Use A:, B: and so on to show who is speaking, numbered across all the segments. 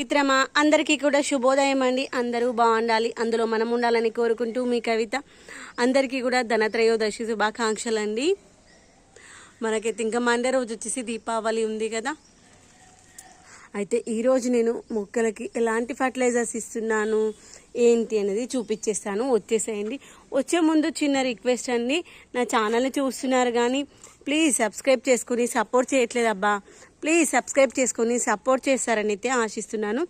A: మిత్రమా అందరికీ కూడా శుభోదయం అండి. అందరూ బాగుండాలి. అందులో మనం ఉండాలని కోరుకుంటూ మీ కవిత. అందరికీ కూడా ధనత్రయోదశి శుభాకాంక్షలు అండి. మనకైతే ఇంకా మండే రోజు వచ్చేసి దీపావళి ఉంది కదా. అయితే ఈరోజు నేను మొక్కలకి ఎలాంటి ఫర్టిలైజర్స్ ఇస్తున్నాను ఏంటి అనేది చూపించేస్తాను వచ్చేసేయండి. వచ్చే ముందు చిన్న రిక్వెస్ట్ అండి. నా ఛానల్ని చూస్తున్నారు కానీ ప్లీజ్ సబ్స్క్రైబ్ చేసుకుని సపోర్ట్ చేయట్లేదు అబ్బా ప్లీజ్ సబ్స్క్రైబ్ చేసుకొని సపోర్ట్ చేస్తారని అయితే ఆశిస్తున్నాను.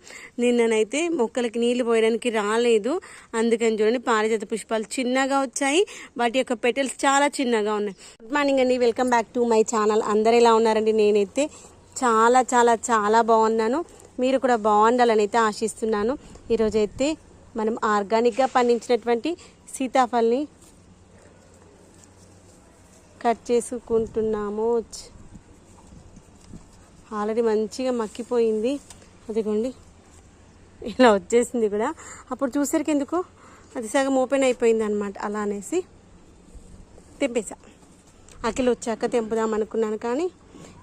A: నిన్ననైతే మొక్కలకి నీళ్ళు పోయడానికి రాలేదు. అందుకని చూడండి పారిజాత పుష్పాలు చిన్నగా వచ్చాయి. వాటి యొక్క పెటల్స్ చాలా చిన్నగా ఉన్నాయి. గుడ్ మార్నింగ్ అండి. Welcome back to my channel అందరు ఎలా ఉన్నారండి? నేనైతే చాలా చాలా చాలా బాగున్నాను. మీరు కూడా బాగుండాలని అయితే ఆశిస్తున్నాను. ఈరోజైతే మనం ఆర్గానిక్గా పండించినటువంటి సీతాఫల్ని కట్ చేసుకుంటున్నాము. ఆల్రెడీ మంచిగా మక్కిపోయింది. అదిగోండి. ఇలా వచ్చేసింది కూడా. అప్పుడు చూసరికి ఎందుకు? అది సగం ఓపెన్ అయిపోయింది అనమాట అలా అనేసి తెంపేసా. అఖిల్ వచ్చాక తెంపుదాం అనుకున్నాను కానీ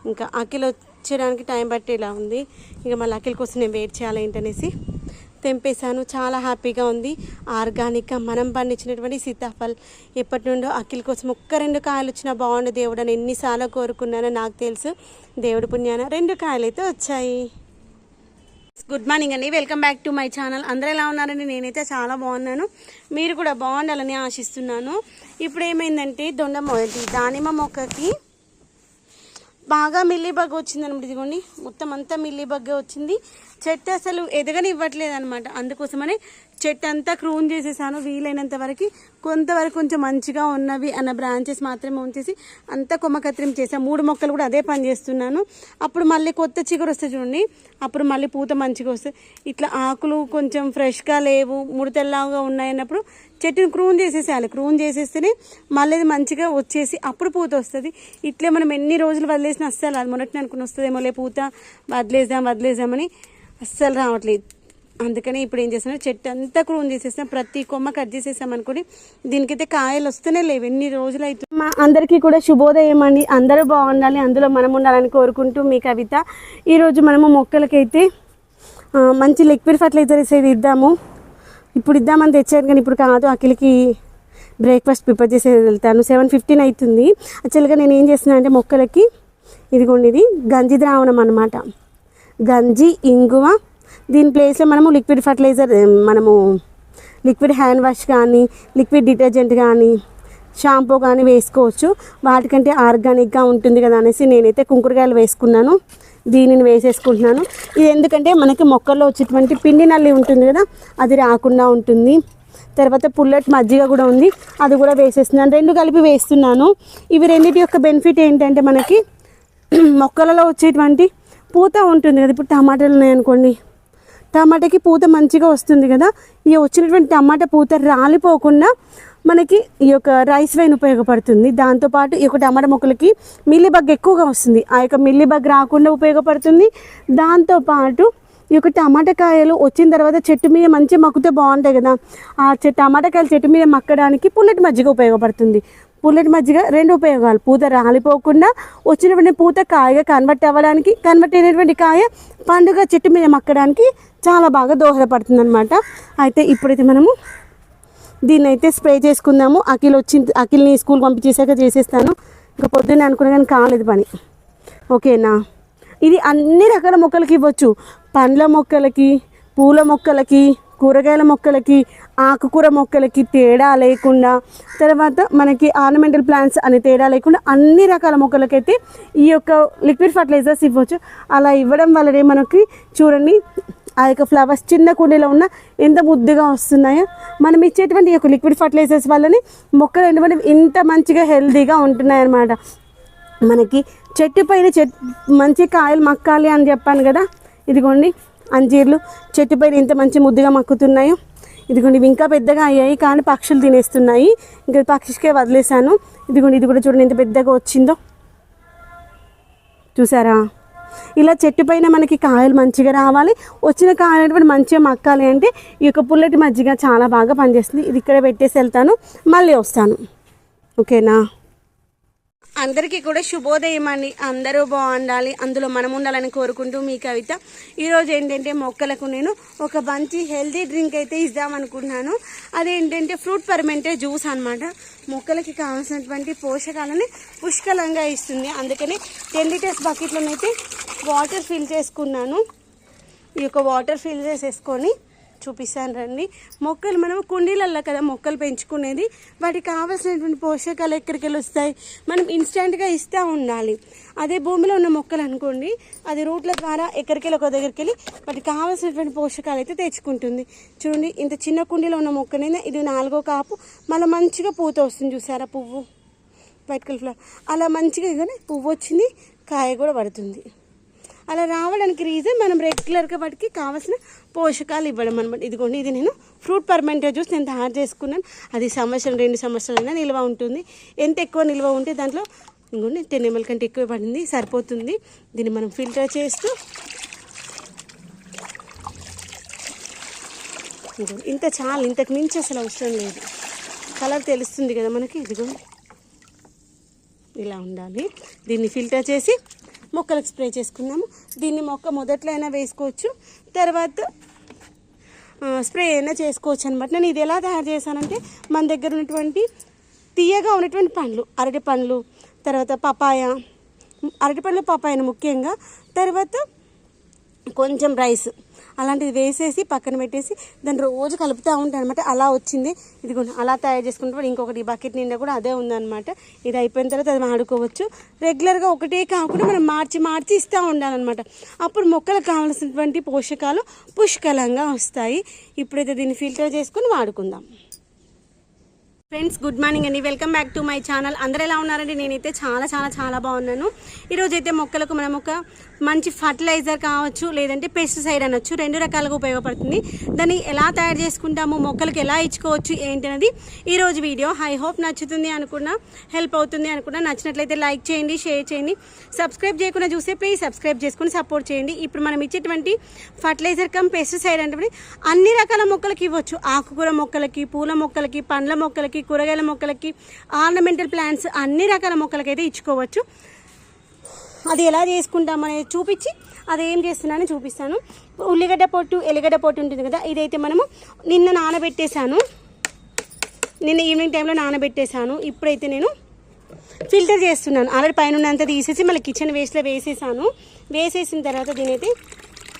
A: ఇంకా అఖిల్ వచ్చేయడానికి టైం పట్టేలా ఉంది. ఇంకా మళ్ళీ అఖిల్ కోసం నేను వెయిట్ చేయాలి ఏంటనేసి తెంపేశాను. చాలా హ్యాపీగా ఉంది. ఆర్గానిక్గా మనం పండించినటువంటి సీతాఫల్ ఎప్పటి నుండో అఖిల్ కోసం ఒక్క రెండు కాయలు వచ్చినా బాగుండు దేవుడు అని ఎన్నిసార్లు కోరుకున్నానో నాకు తెలుసు. దేవుడి పుణ్యాన రెండు కాయలు అయితే వచ్చాయి. గుడ్ మార్నింగ్ అండి. Welcome back to my channel అందరూ ఎలా ఉన్నారండి? నేనైతే చాలా బాగున్నాను. మీరు కూడా బాగుండాలని ఆశిస్తున్నాను. ఇప్పుడు ఏమైందంటే దొండ మొదటి దానిమ్మ మొక్కకి బాగా మిల్లీ బగ్ వచ్చింది అనమాట ఇదిగోండి. మొత్తం అంతా మిల్లీ బగ్గే వచ్చింది. చెట్టు అసలు ఎదగనివ్వట్లేదు అనమాట అందుకోసమని చెట్టు అంతా క్రూన్ చేసేసాను వీలైనంత వరకు. కొంతవరకు కొంచెం మంచిగా ఉన్నవి అన్న బ్రాంచెస్ మాత్రమే ఉంచేసి అంతా కొమ్మ కత్తిరం చేసాను మూడు మొక్కలు కూడా అదే పని చేస్తున్నాను. అప్పుడు మళ్ళీ కొత్త చిగురు వస్తే చూడండి. అప్పుడు మళ్ళీ పూత మంచిగా వస్తుంది. ఇట్లా ఆకులు కొంచెం ఫ్రెష్గా లేవు ముడతల్లాగా ఉన్నాయన్నప్పుడు చెట్టుని క్రూన్ చేసేసేయాలి. క్రూన్ చేసేస్తేనే మళ్ళీ అది మంచిగా వచ్చేసి అప్పుడు పూత వస్తుంది. ఇట్లే మనం ఎన్ని రోజులు వదిలేసిన అస్సలు అది మొన్నటి అనుకుని వస్తుందేమో లే పూత. వదిలేద్దాం వదిలేద్దామని అస్సలు రావట్లేదు. అందుకని ఇప్పుడు ఏం చేస్తున్నా చెట్టు అంతా క్రూన్ చేసేసాం ప్రతి కొమ్మ కట్ చేసేసాం అనుకోండి దీనికైతే కాయలు వస్తూనే లేవు. ఎన్ని రోజులు అయితే మా అందరికీ కూడా శుభోదయం అండి. అందరూ బాగుండాలి. అందులో మనం ఉండాలని కోరుకుంటూ మీ కవిత. ఈరోజు మనము మొక్కలకైతే మంచి లిక్విడ్ ఫర్టిలైజర్స్ ఇది ఇద్దాము. ఇప్పుడు ఇద్దామని తెచ్చాను కానీ ఇప్పుడు కాదు. అఖిలకి బ్రేక్ఫాస్ట్ ప్రిపేర్ చేసి వెళ్తాను. సెవెన్ ఫిఫ్టీన్ అవుతుంది యాక్చువల్గా నేను ఏం చేస్తున్నా అంటే మొక్కలకి ఇదిగోండి ఇది గంజి ద్రావణం అనమాట గంజి ఇంగువ దీని ప్లేస్లో మనము లిక్విడ్ ఫర్టిలైజర్ మనము లిక్విడ్ హ్యాండ్ వాష్ కానీ లిక్విడ్ డిటర్జెంట్ కానీ షాంపూ కానీ వేసుకోవచ్చు. వాటికంటే ఆర్గానిక్గా ఉంటుంది కదా అనేసి నేనైతే కుంకుడుకాయలు వేసుకున్నాను. దీనిని వేసేసుకుంటున్నాను. ఇది ఎందుకంటే మనకి మొక్కల్లో వచ్చేటువంటి పిండి నల్లి ఉంటుంది కదా అది రాకుండా ఉంటుంది. తర్వాత పుల్లటి మజ్జిగ కూడా ఉంది అది కూడా వేసేస్తున్నాను. రెండు కలిపి వేస్తున్నాను. ఇవి రెండింటి యొక్క బెనిఫిట్ ఏంటంటే మనకి మొక్కలలో వచ్చేటువంటి పూత ఉంటుంది కదా ఇప్పుడు టమాటాలు ఉన్నాయనుకోండి టమాటాకి పూత మంచిగా వస్తుంది కదా. ఈ వచ్చినటువంటి టమాటా పూత రాలిపోకుండా మనకి ఈ యొక్క రైస్ వైన్ ఉపయోగపడుతుంది. దాంతోపాటు ఈ యొక్క టమాటా మొక్కలకి మిల్లీబగ్ ఎక్కువగా వస్తుంది. ఆ యొక్క మిల్లీబగ్ రాకుండా ఉపయోగపడుతుంది. దాంతోపాటు ఈ యొక్క టమాటా కాయలు వచ్చిన తర్వాత చెట్టు మీద మంచిగా మక్కుతే బాగుంటాయి కదా. ఆ చెట్టు టమాటా కాయలు చెట్టు మీద మక్కడానికి పుల్లటి మజ్జిగ ఉపయోగపడుతుంది. పుల్లటి మజ్జిగ రెండు ఉపయోగాలు. పూత రాలిపోకుండా వచ్చినటువంటి పూత కాయగా కన్వర్ట్ అవ్వడానికి కన్వర్ట్ అయినటువంటి కాయ పండుగ చెట్టు మీద మక్కడానికి చాలా బాగా దోహదపడుతుంది అనమాట అయితే ఇప్పుడైతే మనము దీన్ని అయితే స్ప్రే చేసుకుందాము. అఖిల్ వచ్చింది అఖిల్ని స్కూల్ పంపించేసాక చేసేస్తాను. ఇంకా పొద్దున్నే అనుకున్నా కానీ కాలేదు పని. ఓకేనా? ఇది అన్ని రకాల మొక్కలకి ఇవ్వచ్చు. పండ్ల మొక్కలకి పూల మొక్కలకి కూరగాయల మొక్కలకి ఆకుకూర మొక్కలకి తేడా లేకుండా తర్వాత మనకి ఆర్నమెంటల్ ప్లాంట్స్ అనే తేడా లేకుండా అన్ని రకాల మొక్కలకైతే ఈ యొక్క లిక్విడ్ ఫర్టిలైజర్స్ ఇవ్వచ్చు. అలా ఇవ్వడం వల్లనే మనకి చూడండి ఆ యొక్క ఫ్లవర్స్ చిన్న కుండీలో ఉన్న ఎంత ముద్దుగా వస్తున్నాయో. మనం ఇచ్చేటువంటి ఈ యొక్క లిక్విడ్ ఫర్టిలైజర్స్ వల్లనే మొక్కలు ఏంటంటే ఇంత మంచిగా హెల్తీగా ఉంటున్నాయి అన్నమాట మనకి చెట్టు పైన చెట్ మంచి కాయలు మక్కాలి అని చెప్పాను కదా. ఇదిగోండి అంజీర్లు చెట్టు పైన ఎంత మంచి ముద్దుగా మక్కుతున్నాయో. ఇదిగోండి ఇవి ఇంకా పెద్దగా అయ్యాయి కానీ పక్షులు తినేస్తున్నాయి. ఇంకా పక్షికే వదిలేసాను ఇదిగోండి ఇది కూడా చూడండి ఎంత పెద్దగా వచ్చిందో. చూసారా? ఇలా చెట్టు పైన మనకి కాయలు మంచిగా రావాలి. వచ్చిన కాయలు కూడా మంచిగా మక్కాలి అంటే ఈ యొక్క పుల్లటి మజ్జిగ చాలా బాగా పనిచేస్తుంది. ఇది ఇక్కడ పెట్టేసి వెళ్తాను. మళ్ళీ వస్తాను. ఓకేనా? అందరికీ కూడా శుభోదయం అండి. అందరూ బాగుండాలి. అందులో మనం ఉండాలని కోరుకుంటూ మీ కవిత. ఈరోజు ఏంటంటే మొక్కలకు నేను ఒక మంచి హెల్తీ డ్రింక్ అయితే ఇద్దామనుకుంటున్నాను అదేంటంటే ఫ్రూట్ పర్మెంటే జ్యూస్ అనమాట మొక్కలకి కావాల్సినటువంటి పోషకాలని పుష్కలంగా ఇస్తుంది. అందుకని టెన్ లీటర్స్ బకెట్లోనైతే వాటర్ ఫిల్ చేసుకున్నాను. ఈ యొక్క వాటర్ ఫిల్ చేసేసుకొని చూపిస్తాను రండి. మొక్కలు మనం కుండీలల్లో కదా మొక్కలు పెంచుకునేది. వాటికి కావాల్సినటువంటి పోషకాలు ఎక్కడికి వెళ్ళి వస్తాయి? మనం ఇన్స్టెంట్గా ఇస్తూ ఉండాలి. అదే భూమిలో ఉన్న మొక్కలు అనుకోండి అది రూట్ల ద్వారా ఎక్కడికి ఒక దగ్గరికి వెళ్ళి వాటికి కావాల్సినటువంటి పోషకాలు అయితే తెచ్చుకుంటుంది. చూడండి ఇంత చిన్న కుండీలో ఉన్న మొక్కనైనా ఇది నాలుగో కాపు మళ్ళీ మంచిగా పూత వస్తుంది చూసారా పువ్వు? White colour flower. అలా మంచిగా ఇదనే పువ్వు వచ్చింది కాయ కూడా పడుతుంది. అలా రావడానికి రీజన్ మనం రెగ్యులర్గా వాటికి కావాల్సిన పోషకాలు ఇవ్వడం అనమాట ఇదిగోండి ఇది నేను ఫ్రూట్ పర్మెంటో జ్యూస్ నేను తయారు చేసుకున్నాను. అది సంవత్సరం రెండు సంవత్సరాలైనా నిల్వ ఉంటుంది. ఎంత ఎక్కువ నిల్వ ఉంటే దాంట్లో ఇంకోండి టెన్ ఎంఎల్ కంటే ఎక్కువ పడింది సరిపోతుంది. దీన్ని మనం ఫిల్టర్ చేస్తూ ఇంత చాలు ఇంతకు మించి అసలు అవసరం లేదు. కలర్ తెలుస్తుంది కదా మనకి ఇదిగో ఇలా ఉండాలి. దీన్ని ఫిల్టర్ చేసి మొక్కలకు స్ప్రే చేసుకున్నాము. దీన్ని మొక్క మొదట్లో అయినా వేసుకోవచ్చు. తర్వాత స్ప్రే అయినా చేసుకోవచ్చు అనమాట నేను ఇది ఎలా తయారు చేశానంటే మన దగ్గర ఉన్నటువంటి తీయగా ఉన్నటువంటి పండ్లు అరటి పండ్లు తర్వాత పపాయ అరటి పండ్లు పపాయను ముఖ్యంగా. తర్వాత కొంచెం రైస్. అలాంటిది వేసేసి పక్కన పెట్టేసి దాన్ని రోజు కలుపుతూ ఉంటాను అనమాట అలా వచ్చింది. ఇదిగోండి అలా తయారు చేసుకుంటే ఇంకొకటి బకెట్ నిండా కూడా అదే ఉందన్నమాట. ఇది అయిపోయిన తర్వాత అది వాడుకోవచ్చు రెగ్యులర్గా ఒకటే కాకుండా మనం మార్చి మార్చి ఇస్తూ ఉండాలన్నమాట. అప్పుడు మొక్కలకు కావాల్సినటువంటి పోషకాలు పుష్కలంగా వస్తాయి. ఇప్పుడైతే దీన్ని ఫిల్టర్ చేసుకొని వాడుకుందాం. ఫ్రెండ్స్ గుడ్ మార్నింగ్ అండి. Welcome back to my channel అందరు ఎలా ఉన్నారండి? నేనైతే చాలా చాలా చాలా బాగున్నాను. ఈరోజైతే మొక్కలకు మనం ఒక మంచి ఫర్టిలైజర్ కావచ్చు లేదంటే పెస్టిసైడ్ అనొచ్చు రెండు రకాలుగా ఉపయోగపడుతుంది. దాన్ని ఎలా తయారు చేసుకుంటాము మొక్కలకు ఎలా ఇచ్చుకోవచ్చు ఏంటి అనేది ఈరోజు వీడియో. ఐ హోప్ నచ్చుతుంది అనుకున్నా హెల్ప్ అవుతుంది అనుకున్నా. నచ్చినట్లయితే లైక్ చేయండి షేర్ చేయండి. సబ్స్క్రైబ్ చేయకుండా చూస్తే ప్లీజ్ సబ్స్క్రైబ్ చేసుకుని సపోర్ట్ చేయండి. ఇప్పుడు మనం ఇచ్చేటువంటి ఫర్టిలైజర్ కమ్ పెస్టిసైడ్ అంటే అన్ని రకాల మొక్కలకి ఇవ్వచ్చు. ఆకుకూర మొక్కలకి పూల మొక్కలకి పండ్ల మొక్కలకి కూరగాయల మొక్కలకి ఆర్నమెంటల్ ప్లాంట్స్ అన్ని రకాల మొక్కలకైతే ఇచ్చుకోవచ్చు. అది ఎలా చేసుకుంటాం అనేది చూపించి అది ఏం చేస్తున్నానని చూపిస్తాను. ఉల్లిగడ్డ పొట్టు ఎల్లిగడ్డ పొట్టు ఉంటుంది కదా ఇదైతే మనము నిన్న నానబెట్టేశాను. నిన్న ఈవినింగ్ టైంలో నానబెట్టేశాను. ఇప్పుడైతే నేను ఫిల్టర్ చేస్తున్నాను. ఆల్రెడీ పైన ఉన్నంత తీసేసి మళ్ళీ కిచెన్ వేస్ట్లో వేసేసాను. వేసేసిన తర్వాత దీనైతే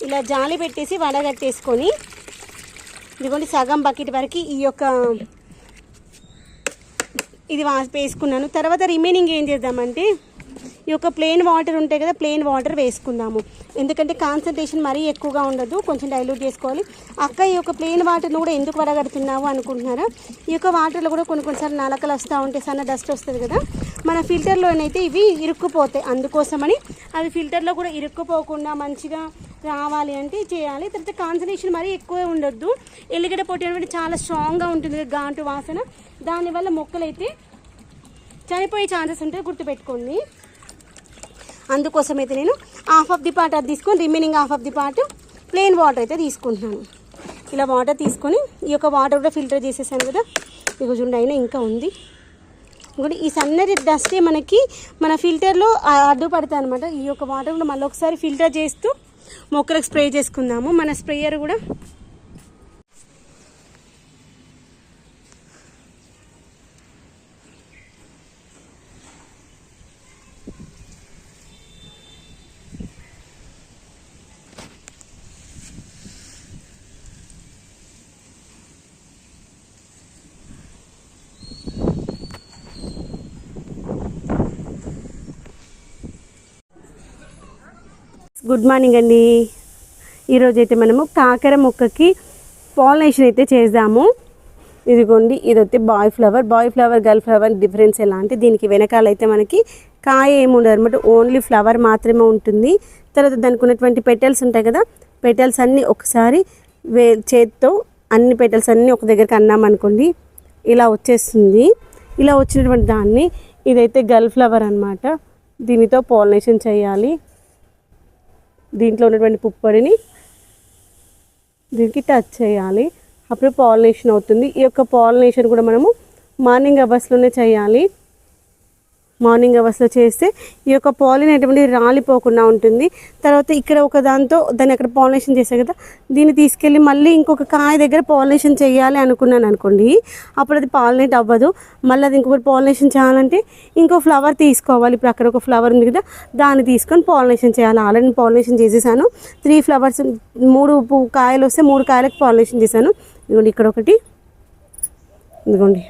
A: ఇలా జాలి పెట్టేసి వడగట్టేసుకొని ఇదిగోండి సగం బకెట్ వరకు ఈ యొక్క ఇది వా వేసుకున్నాను. తర్వాత రిమైనింగ్ ఏం చేద్దామంటే ఈ యొక్క ప్లెయిన్ వాటర్ ఉంటాయి కదా ప్లెయిన్ వాటర్ వేసుకుందాము. ఎందుకంటే కాన్సన్ట్రేషన్ మరీ ఎక్కువగా ఉండదు కొంచెం డైల్యూట్ చేసుకోవాలి. అక్క ఈ యొక్క ప్లెయిన్ వాటర్ను కూడా ఎందుకు వడగడుతున్నావు అనుకుంటున్నారా? ఈ యొక్క వాటర్లో కూడా కొన్ని కొన్నిసార్లు నలకలు వస్తూ ఉంటాయి సన్న డస్ట్ వస్తుంది కదా. మన ఫిల్టర్లోనైతే ఇవి ఇరుక్కుపోతాయి. అందుకోసమని అవి ఫిల్టర్లో కూడా ఇరుక్కుపోకుండా మంచిగా రావాలి అంటే చేయాలి. తర్వాత కాన్సన్ట్రేషన్ మరీ ఎక్కువే ఉండొద్దు. ఎల్లిగడ్డ పొట్టి అనేది చాలా స్ట్రాంగ్గా ఉంటుంది కదా, ఘాటు వాసన. దానివల్ల మొక్కలైతే చనిపోయే ఛాన్సెస్ ఉంటాయి గుర్తుపెట్టుకోండి. అందుకోసం అయితే నేను హాఫ్ ఆఫ్ ది పార్ట్ అది తీసుకొని remaining half of the part plain water అయితే తీసుకుంటున్నాను. ఇలా వాటర్ తీసుకొని ఈ యొక్క వాటర్ కూడా ఫిల్టర్ చేసేసాను కదా. ఇక చూడండి అయినా ఇంకా ఉంది. ఇంకోటి ఈ సన్నటి డస్టే మనకి మన ఫిల్టర్లో అడ్డుపడతాయి అనమాట ఈ యొక్క వాటర్ కూడా మళ్ళీ ఒకసారి ఫిల్టర్ చేస్తూ మొక్కలకు స్ప్రే చేసుకుందాము. మన స్ప్రేయర్ కూడా గుడ్ మార్నింగ్ అండి. ఈరోజు అయితే మనము కాకర మొక్కకి పాలినేషన్ అయితే చేద్దాము. ఇదిగోండి ఇది boy flower. Boy flower girl flower difference ఎలా అంటే దీనికి వెనకాల అయితే మనకి కాయ ఏమి ఉండదు అనమాట. ఓన్లీ ఫ్లవర్ మాత్రమే ఉంటుంది. తర్వాత దానికి ఉన్నటువంటి పెటల్స్ ఉంటాయి కదా పెటల్స్ అన్నీ ఒకసారి వే చేత్తో అన్ని పెటల్స్ అన్నీ ఒక దగ్గరికి అన్నామనుకోండి ఇలా వచ్చేస్తుంది. ఇలా వచ్చినటువంటి దాన్ని ఇదైతే గల్ ఫ్లవర్ అనమాట. దీనితో పాలినేషన్ చేయాలి. దీంట్లో ఉన్నటువంటి పుప్పొడిని దీనికి టచ్ చేయాలి. అప్పుడు పాలినేషన్ అవుతుంది. ఈ యొక్క పాలినేషన్ కూడా మనము మార్నింగ్ అవర్స్లోనే చేయాలి. మార్నింగ్ అవర్స్లో చేస్తే ఈ యొక్క పాలిన్ అటువంటి రాలిపోకుండా ఉంటుంది. తర్వాత ఇక్కడ ఒక దాంతో దాన్ని అక్కడ పాలినేషన్ చేశారు కదా దీన్ని తీసుకెళ్ళి మళ్ళీ ఇంకొక కాయ దగ్గర పాలినేషన్ చేయాలి అనుకున్నాను అనుకోండి అప్పుడు అది పాలినేట్ అవ్వదు. మళ్ళీ అది ఇంకొకటి పాలినేషన్ చేయాలంటే ఇంకో ఫ్లవర్ తీసుకోవాలి. ఇప్పుడు అక్కడ ఒక ఫ్లవర్ ఉంది కదా దాన్ని తీసుకొని పాలినేషన్ చేయాలి. ఆల్రెడీ పాలినేషన్ చేసేసాను. త్రీ ఫ్లవర్స్ మూడు కాయలు వస్తే మూడు కాయలకు పాలినేషన్ చేశాను. ఇదిగోండి ఇక్కడ ఒకటి. ఇదిగోండి.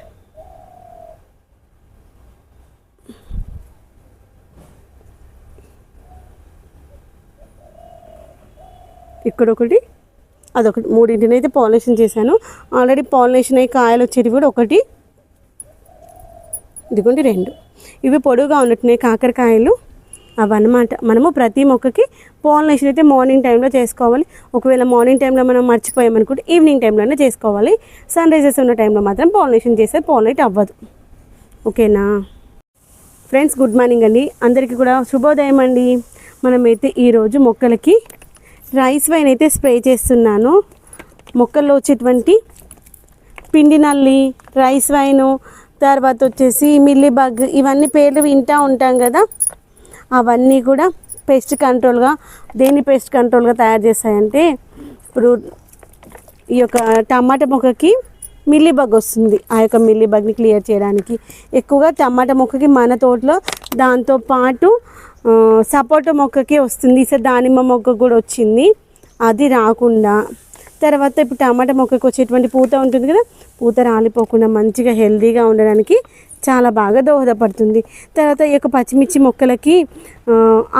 A: ఇక్కడ ఒకటి అదొకటి. మూడింటిని అయితే పాలినేషన్ చేశాను. ఆల్రెడీ పాలినేషన్ అయ్యి కాయలు వచ్చేది కూడా ఒకటి ఇదిగోండి రెండు. ఇవి పొడుగుగా ఉన్నట్టున్నాయి కాకరకాయలు. అవన్నమాట. మనము ప్రతి మొక్కకి పాలినేషన్ అయితే మార్నింగ్ టైంలో చేసుకోవాలి. ఒకవేళ మార్నింగ్ టైంలో మనం మర్చిపోయామనుకుంటే ఈవినింగ్ టైంలోనే చేసుకోవాలి. సన్ రైజెస్ ఉన్న టైంలో మాత్రం పాలినేషన్ చేస్తే పాలినేట్ అవ్వదు. ఓకేనా? ఫ్రెండ్స్ గుడ్ మార్నింగ్ అండి. అందరికీ కూడా శుభోదయం అండి. మనమైతే ఈరోజు మొక్కలకి రైస్ వైన్ అయితే స్ప్రే చేస్తున్నాను. మొక్కల్లో వచ్చేటువంటి పిండి నల్లి రైస్ వైను తర్వాత వచ్చేసి మిల్లీ బగ్ ఇవన్నీ పేర్లు వింటూ ఉంటాం కదా. అవన్నీ కూడా పెస్ట్ కంట్రోల్గా దేని పెస్ట్ కంట్రోల్గా తయారు చేస్తాయంటే ఇప్పుడు ఈ యొక్క టమాటా మొక్కకి మిల్లీ బగ్ వస్తుంది. ఆ యొక్క మిల్లీ బగ్ని క్లియర్ చేయడానికి ఎక్కువగా టమాటా మొక్కకి మన తోటలో దాంతో పాటు సపోటా మొక్కకి వస్తుంది. ఈసారి దానిమ్మ మొక్క కూడా వచ్చింది. అది రాకుండా. తర్వాత ఇప్పుడు టమాటా మొక్కకి వచ్చేటువంటి పూత ఉంటుంది కదా? పూత రాలిపోకుండా మంచిగా హెల్దీగా ఉండడానికి చాలా బాగా దోహదపడుతుంది. తర్వాత ఈ యొక్క పచ్చిమిర్చి మొక్కలకి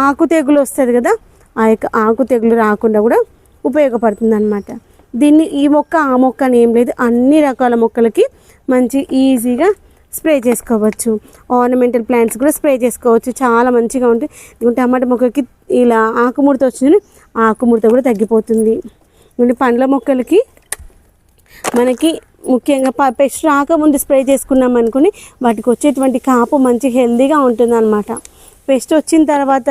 A: ఆకు తెగులు వస్తుంది కదా? ఆ యొక్క ఆకు తెగులు రాకుండా కూడా ఉపయోగపడుతుంది అనమాట దీన్ని ఈ మొక్క ఆ మొక్క అని ఏం లేదు. అన్ని రకాల మొక్కలకి మంచి ఈజీగా స్ప్రే చేసుకోవచ్చు. ఆర్నమెంటల్ ప్లాంట్స్ కూడా స్ప్రే చేసుకోవచ్చు. చాలా మంచిగా ఉంటాయి. ఇదిగో టమాటా మొక్కకి ఇలా ఆకుముడత వచ్చిందని ఆకుముడత కూడా తగ్గిపోతుంది. ఇదిగోండి పండ్ల మొక్కలకి మనకి ముఖ్యంగా ప పెస్ట్ రాకముందు స్ప్రే చేసుకున్నాం అనుకుని వాటికి వచ్చేటువంటి కాపు మంచి హెల్దీగా ఉంటుంది అనమాట పెస్ట్ వచ్చిన తర్వాత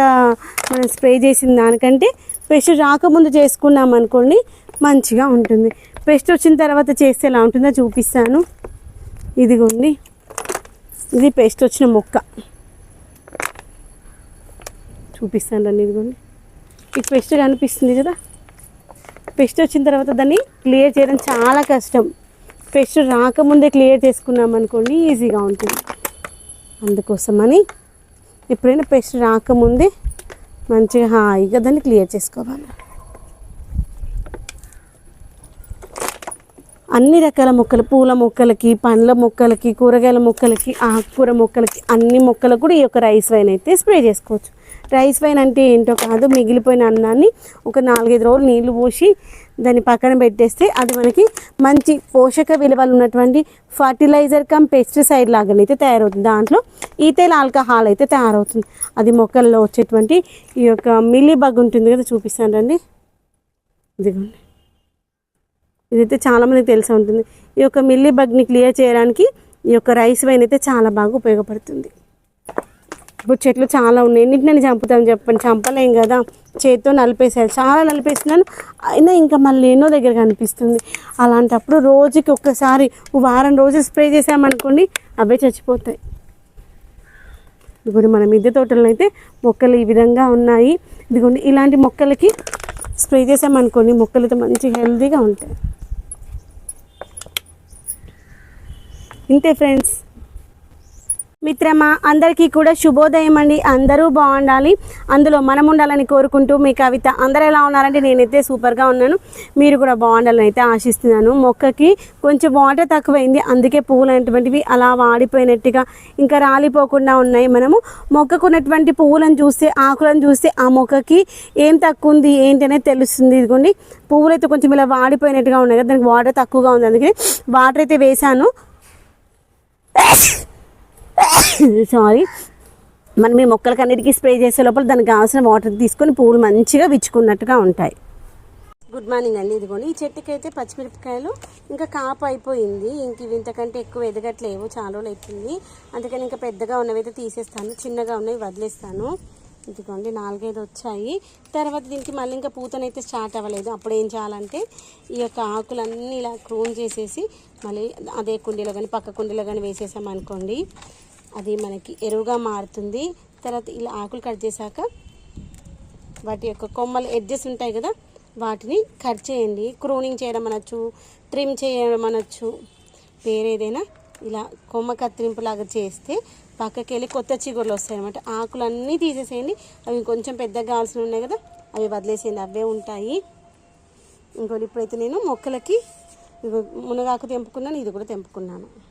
A: మనం స్ప్రే చేసిన దానికంటే పెస్ట్ రాకముందు చేసుకున్నాం అనుకోండి మంచిగా ఉంటుంది. పెస్ట్ వచ్చిన తర్వాత చేస్తే ఎలా ఉంటుందో చూపిస్తాను. ఇదిగోండి. ఇది పేస్ట్ వచ్చిన మొక్క. చూపిస్తాను రండి ఇదిగోండి. ఈ పేస్ట్ కనిపిస్తుంది కదా? పేస్ట్ వచ్చిన తర్వాత దాన్ని క్లియర్ చేయడం చాలా కష్టం. పేస్ట్ రాకముందే క్లియర్ చేసుకున్నాం అనుకోండి ఈజీగా ఉంటుంది. అందుకోసమని ఎప్పుడైనా పేస్ట్ రాకముందే మంచిగా హాయిగా దాన్ని క్లియర్ చేసుకోవాలి. అన్ని రకాల మొక్కలు పూల మొక్కలకి పండ్ల మొక్కలకి కూరగాయల మొక్కలకి ఆకుకూర మొక్కలకి అన్ని మొక్కలకు కూడా ఈ యొక్క రైస్ వైన్ అయితే స్ప్రే చేసుకోవచ్చు. రైస్ వైన్ అంటే ఏంటో కాదు మిగిలిపోయిన అన్నాన్ని ఒక నాలుగైదు రోజులు నీళ్ళు పోసి దాన్ని పక్కన పెట్టేస్తే అది మనకి మంచి పోషక విలువలు ఉన్నటువంటి ఫర్టిలైజర్ కమ్ పెస్టిసైడ్ లాగానైతే తయారవుతుంది. దాంట్లో ఈతైల్ ఆల్కహాల్ అయితే తయారవుతుంది. అది మొక్కల్లో వచ్చేటువంటి ఈ యొక్క మిల్లీ బగ్ ఉంటుంది కదా చూపిస్తాను రండి. ఇదిగోండి. ఇదైతే చాలామందికి తెలిసి ఉంటుంది. ఈ యొక్క మిల్లీ బగ్ని క్లియర్ చేయడానికి ఈ యొక్క రైస్ వైన్ అయితే చాలా బాగా ఉపయోగపడుతుంది. ఇప్పుడు చెట్లు చాలా ఉన్నాయి. ఎన్నింటిని చంపుతాం చెప్పండి. చంపలేం కదా. చేతితో నలిపేసారు చాలా నలిపేస్తున్నాను. అయినా ఇంకా మళ్ళీ ఎన్నో దగ్గర కనిపిస్తుంది. అలాంటప్పుడు రోజుకి ఒక్కసారి వారం రోజులు స్ప్రే చేసామనుకోండి అవే చచ్చిపోతాయి. ఇదిగోండి మన మిద్దె తోటలో అయితే మొక్కలు ఈ విధంగా ఉన్నాయి. ఇదిగోండి ఇలాంటి మొక్కలకి స్ప్రే చేసామనుకోండి మొక్కలు అయితే మంచి హెల్తీగా ఉంటాయి. ఇంతే ఫ్రెండ్స్. మిత్రమా అందరికీ కూడా శుభోదయం అండి. అందరూ బాగుండాలి. అందులో మనం ఉండాలని కోరుకుంటూ మీ కవిత అందరూ ఎలా ఉన్నారంటే నేనైతే సూపర్గా ఉన్నాను. మీరు కూడా బాగుండాలని అయితే ఆశిస్తున్నాను. మొక్కకి కొంచెం వాటర్ తక్కువైంది. అందుకే పువ్వులు అనేటువంటివి అలా వాడిపోయినట్టుగా ఇంకా రాలిపోకుండా ఉన్నాయి మనము. మొక్కకున్నటువంటి పువ్వులను చూస్తే ఆకులను చూస్తే ఆ మొక్కకి ఏం తక్కువ ఉంది ఏంటి తెలుస్తుంది. ఇదిగోండి. పువ్వులు అయితే కొంచెం ఇలా వాడిపోయినట్టుగా ఉన్నాయి కదా. దానికి వాటర్ తక్కువగా ఉంది. అందుకే వాటర్ అయితే వేశాను. సారీ మనం ఈ మొక్కలకి అన్నిటికీ స్ప్రే చేసే లోపల దానికి కావాల్సిన వాటర్ తీసుకొని పువ్వులు మంచిగా విచ్చుకున్నట్టుగా ఉంటాయి. గుడ్ మార్నింగ్ అండి. ఇదిగోండి. ఈ చెట్టుకి అయితే పచ్చిమిరపకాయలు ఇంకా కాపు అయిపోయింది. ఇంక ఇవి ఇంతకంటే ఎక్కువ ఎదగట్లేవు. చాలా రోజులు అయిపోయింది. అందుకని ఇంకా పెద్దగా ఉన్నవి అయితే తీసేస్తాను. చిన్నగా ఉన్నవి వదిలేస్తాను. ఇదిగోండి నాలుగైదు వచ్చాయి. తర్వాత దీనికి మళ్ళీ ఇంకా పూతనైతే స్టార్ట్ అవ్వలేదు. అప్పుడు ఏం చేయాలంటే ఈ యొక్క ఆకులన్నీ ఇలా క్రూన్ చేసేసి మళ్ళీ అదే కుండీలో కానీ పక్క కుండీలో కానీ వేసేసామనుకోండి అది మనకి ఎరువుగా మారుతుంది. తర్వాత ఇలా ఆకులు కట్ చేశాక వాటి యొక్క కొమ్మలు ఎడ్జెస్ ఉంటాయి కదా వాటిని కట్ చేయండి. క్రూనింగ్ చేయడం అనొచ్చు ట్రిమ్ చేయడం అనొచ్చు వేరేదైనా ఇలా కొమ్మ కత్తిరింపులాగా చేస్తే పక్కకి వెళ్ళి కొత్త చిగురులు వస్తాయన్నమాట. ఆకులన్నీ ఆకులు అన్నీ తీసేసేయండి. అవి కొంచెం పెద్దగా కావాల్సినవి ఉన్నాయి కదా అవి వదిలేసేయండి. అవే ఉంటాయి. ఇంకోటి ఇప్పుడైతే నేను మొక్కలకి మునగాకు తెంపుకున్నాను ఇది కూడా తెంపుకున్నాను.